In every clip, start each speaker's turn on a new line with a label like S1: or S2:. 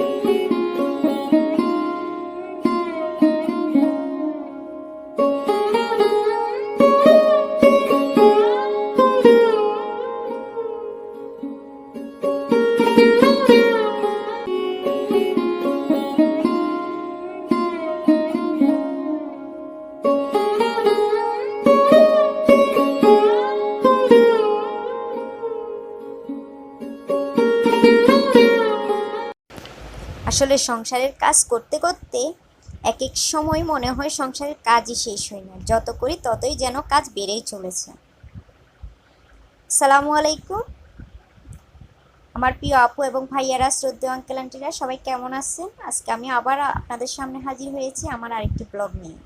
S1: Thank you. আসলে সংসারের কাজ করতে করতে এক এক সময় মনে হয় সংসারের কাজই শেষ হয় না। যত করি ততই যেন কাজ বেড়েই চলেছে। সালামু আলাইকুম। আমার প্রিয় আপু এবং ভাইয়ারা, শ্রদ্ধেয় আঙ্কেল আন্টিরা সবাই কেমন আছেন? আজকে আমি আবার আপনাদের সামনে হাজির হয়েছি আমার আরেকটি ব্লগ নিয়ে।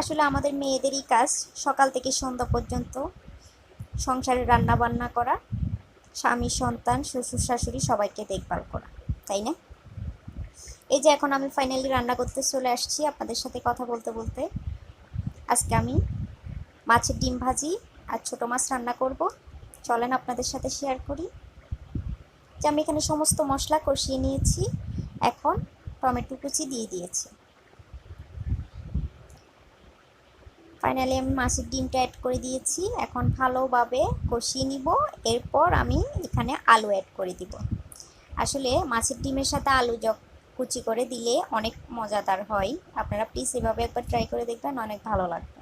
S1: আসলে আমাদের মেয়েদেরই কাজ সকাল থেকে সন্ধ্যা পর্যন্ত সংসারে রান্না বান্না করা, স্বামী, সন্তান, শ্বশুর, শাশুড়ি সবাইকে দেখভাল করা। তাই না? এই যে এখন আমি ফাইনালি রান্না করতে চলে আসছি আপনাদের সাথে কথা বলতে বলতে। আজকে আমি মাছের ডিম ভাজি আর ছোটো মাছ রান্না করব। চলেন আপনাদের সাথে শেয়ার করি। যে আমি এখানে সমস্ত মশলা কষিয়ে নিয়েছি, এখন টমেটো কুচি দিয়ে দিয়েছি। ফাইনালি আমি মাছের ডিমটা অ্যাড করে দিয়েছি। এখন ভালোভাবে কষিয়ে নিব। এরপর আমি এখানে আলু অ্যাড করে দিব। আসলে মাছের ডিমের সাথে আলু য- কুচি করে দিলে অনেক মজাদার হয়। আপনারা প্লিজ এভাবে একবার ট্রাই করে দেখবেন, অনেক ভালো লাগবে।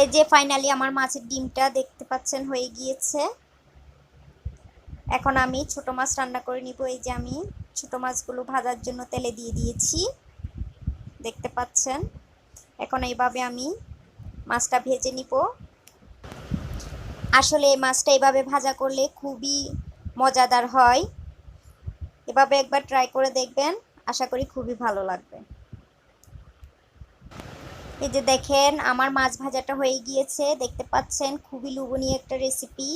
S1: এই যে ফাইনালি আমার মাছের ডিমটা দেখতে পাচ্ছেন, হয়ে গিয়েছে। এখন আমি ছোট মাছ রান্না করে নিব। এই যে আমি ছোট মাছগুলো ভাজার জন্য তেলে দিয়ে দিয়েছি। দেখতে পাচ্ছেন? এখন এইভাবে আমি মাছটা ভেজে নিব। আসলে এই মাছটা এভাবে ভাজা করলে খুবই মজাদার হয়। এভাবে একবার ট্রাই করে দেখবেন। আশা করি খুবই ভালো লাগবে। এই যে দেখেন, আমার মাছ ভাজাটা হয়ে গিয়েছে। দেখতে পাচ্ছেন? খুবই লোভনীয় একটা রেসিপি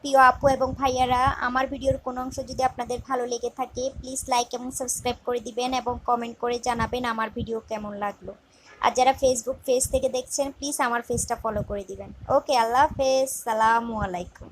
S1: প্রিয় আপু এবং ভাইয়ারা, আমার ভিডিওর কোনো অংশ যদি আপনাদের ভালো লেগে থাকে প্লিজ লাইক এবং সাবস্ক্রাইব করে দিবেন এবং কমেন্ট করে জানাবেন আমার ভিডিও কেমন লাগল। আর যারা ফেসবুক পেজ থেকে দেখছেন প্লিজ আমার পেজটা ফলো করে দিবেন। ওকে আল্লাহ হাফেজ, সালামু আলাইকুম।